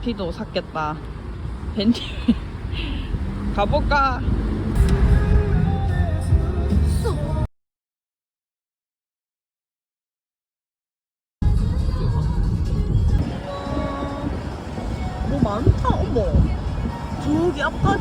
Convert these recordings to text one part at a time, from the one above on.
피도 샀겠다. 벤티. 가볼까? 뭐 많다, 어머. 저기 앞까지.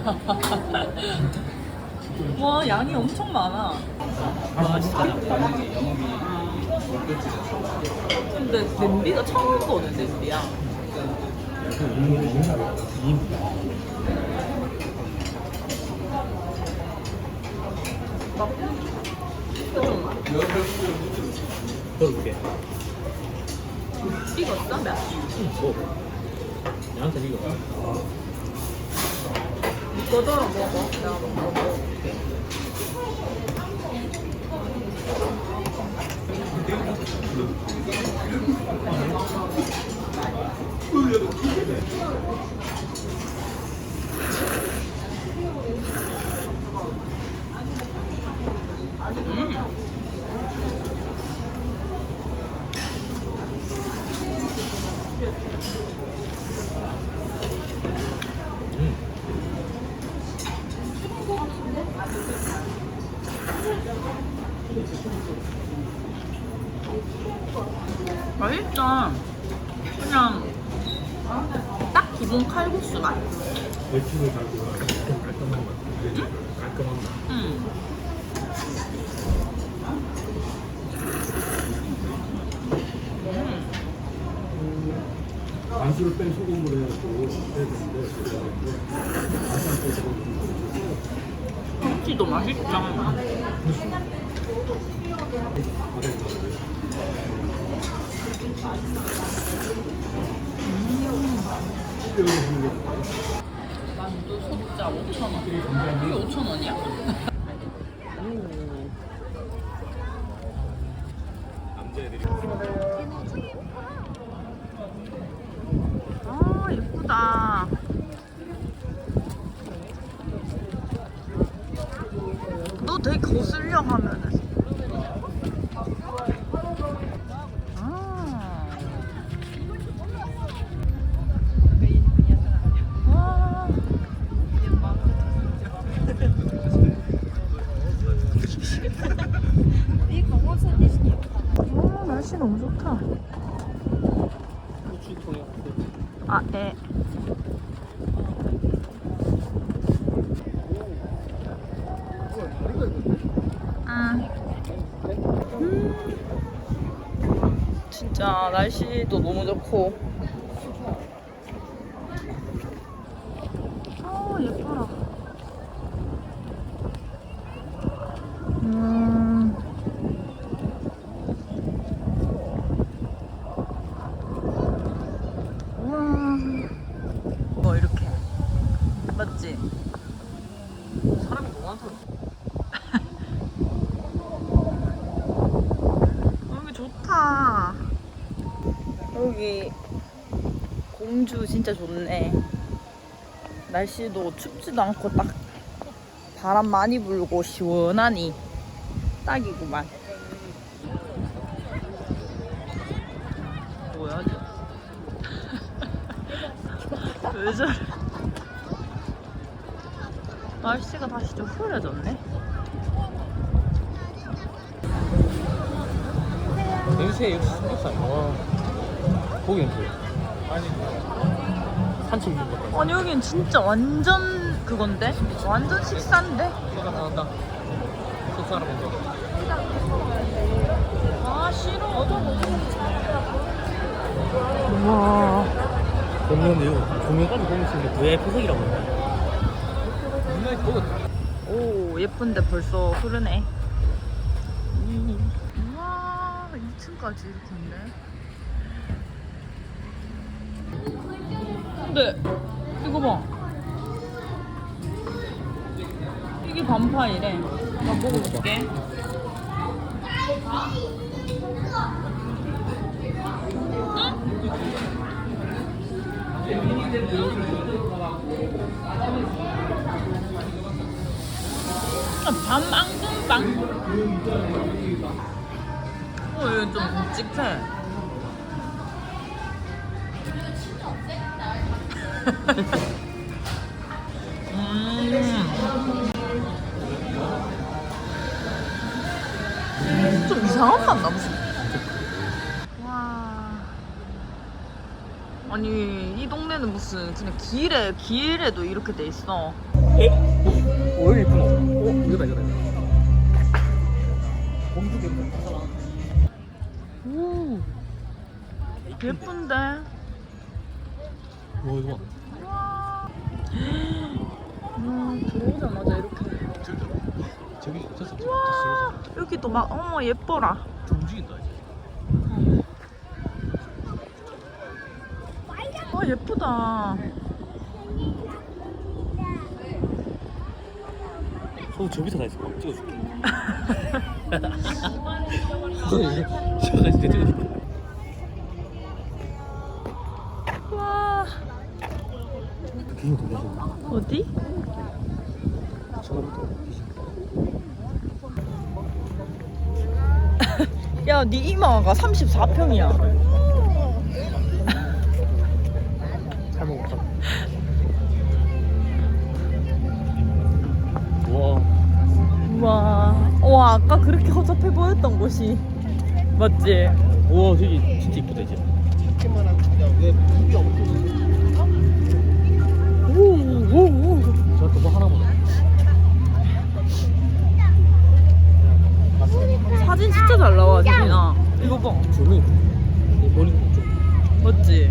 와 양이 엄청 많아 근데 냄비가 처음 보는 냄비야 그렇게. 익었어? 몇? 뭐? 나한테 이거. 너더러 먹어 내가 먹어볼게 맛있다. 그냥 딱 기본 칼국수 맛. 멸치를 달고 좀 깔끔한 맛. 깔끔한 맛. 음. 간수를 뺀 소금으로 해가지고 해야 되는데 간장 빼서 김치도 맛있다 만두 소자 5,000원 이게 5,000원이야? 아 예쁘다 너 되게 거슬려 하면은 아. 와. 와, 날씨 너무 좋다. 아, 네. 음. 진짜 날씨도 너무 좋고. 아, 예뻐라. 음. 우와. 뭐 이렇게. 맞지? 사람이 너무 많다. 여기 좋다. 여기 공주 진짜 좋네. 날씨도 춥지도 않고 딱 바람 많이 불고 시원하니 딱이구만. 뭐야, 저? 왜 저래? 날씨가 다시 좀 흐려졌네. 냄새 역시 삼겹살. 와. 고기 냄새. 아니. 산책 있는 것 같아. 아니 여긴 진짜 완전 그건데? 완전 식사인데? 소가 나온다. 속사람 먼저. 아 싫어. 우와. 보면 이거 조명까지 보면 수 있는 VIP석이라고 하네. 분명히 먹었다. 오 예쁜데 벌써 흐르네. 우와 2층까지 이렇게 있네. 근데 이거 봐. 여기 반파이래. 나 먹어볼게. 밤앙금빵. 어, 이거 좀 묵직해. 음. 좀 이상한 맛 나, 무슨. 와. 아니, 이 동네는 무슨 그냥 길에, 길에도 이렇게 돼 있어. 에? 오, 오 예쁘노. 오 이거다 이거다. 공주 예쁜 오. 예쁜데? 와 이거. 와. 음, 들어오자마자 이렇게. 저기 저기 저기 와. 여기도 막, 어머, 예뻐라. 저 움직인다 이제. 아, 예쁘다. 저 저기서 가 있어. 찍어줄게. 저가 때 찍어줄게. 와. 어디? 저거부터 귀신. 야, 네 이마가 34평이야. 잘 먹었다. 와. 우와. 와, 아까 그렇게 허접해 보였던 곳이. 맞지? 와 저기 진짜 이쁘다 이제. 오 오 오. 저 그거 하나 보다. 사진 진짜 잘 나와, 지민아. 이거 봐. 이 머리 좀 맞지?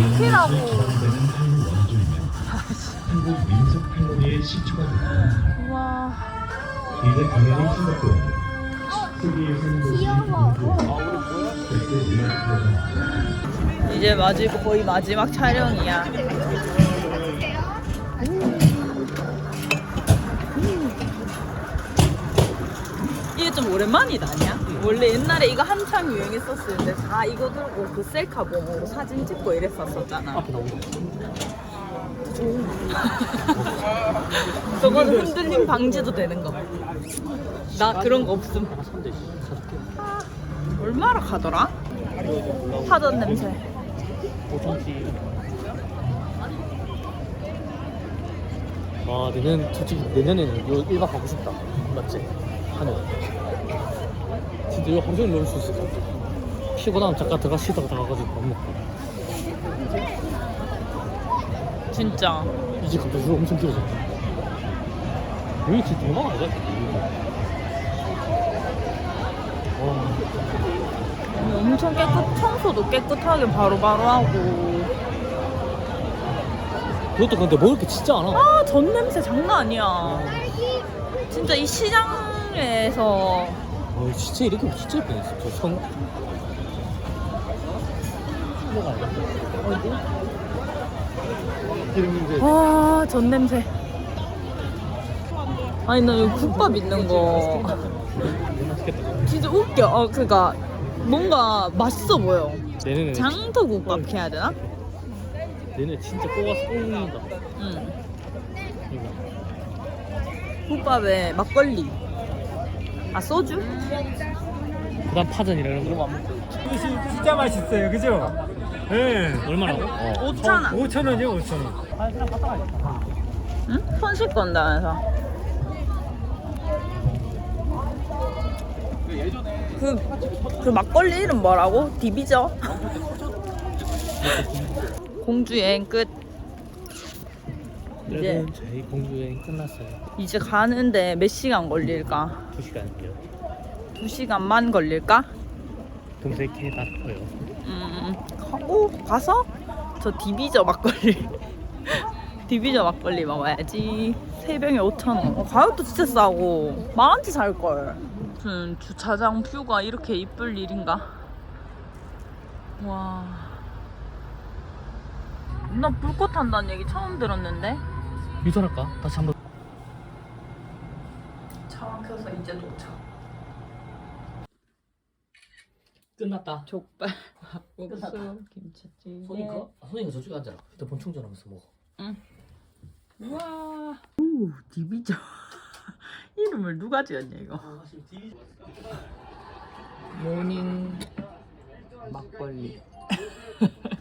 비키라고. 한국 민속 할머니의 시초가. 우와. 이제 당연히 싱가포르. 귀여워. 이제 마지 거의 마지막 촬영이야. 이게 좀 오랜만이다 아니야? 원래 옛날에 이거 한참 유행했었을 때 다 이거 들고 그 셀카 봉으로 사진 찍고 이랬었었잖아. 앞에 나오는 거. 저거는 흔들림 방지도 되는 거. 나 그런 거 없음. 하나 산대 사줄게. 얼마나 가더라? 파전 냄새. 5천원씩. 아, 내년 솔직히 내년에는 요 1박 가고 싶다. 맞지? 하늘. 진짜 이거 하루 종일 놀 수 있을 것 같아. 피곤하면 잠깐 들어가 쉬다가 나가가지고 밥 먹고. 진짜. 이제 갑자기 줄 엄청 길어졌다. 여기 진짜 대박이다. 와, 엄청 깨끗, 청소도 깨끗하게 바로바로 하고. 그것도 근데 먹을 게 진짜 많아. 아, 전 냄새 장난 아니야. 진짜 이 시장에서 어, 진짜 이렇게 진짜 예쁘네, 저 성. 뭐가 아니야? 어디? 기름인데. 와, 전 냄새. 아니 나 여기 국밥 있는 거. 진짜 웃겨. 어, 그니까 뭔가 맛있어 보여. 장터 국밥 해야 되나? 내년에 진짜 뽑아서 꼭 먹는다. 응. 이거. 국밥에 막걸리. 아 소주? 그다음 파전이라 이런 거안 먹고. 이것이 진짜 맛있어요, 그죠? 예. 얼마라고? 어. 5천 원. 5천 원이요, 5천 원. 가야겠다. 응? 손 씻고 온다면서. 그, 그 막걸리 이름 뭐라고? 디비저? 공주 여행 끝. 이제 여러분 저희 공주 여행 끝났어요. 이제 가는데 몇 시간 걸릴까? 2시간이요. 두 시간만 걸릴까? 검색해봤고요. 음, 하고 가서 저 디비저 막걸리 디비저 막걸리 먹어야지 세 병에 5천 원 어, 가격도 진짜 싸고 만 원치 살걸 무슨 주차장 뷰가 이렇게 이쁠 일인가 와 나 불꽃 탄다는 얘기 처음 들었는데 유전할까? 다시 한번. 차 막혀서 이제 도착. 끝났다. 족발. 막국수 김치찌개. 소니가 소니가 저쪽에 앉아라. 휴대폰 충전하면서 먹어. 우와. 오 디비저 이름을 누가 지었냐 이거? 모닝 막걸리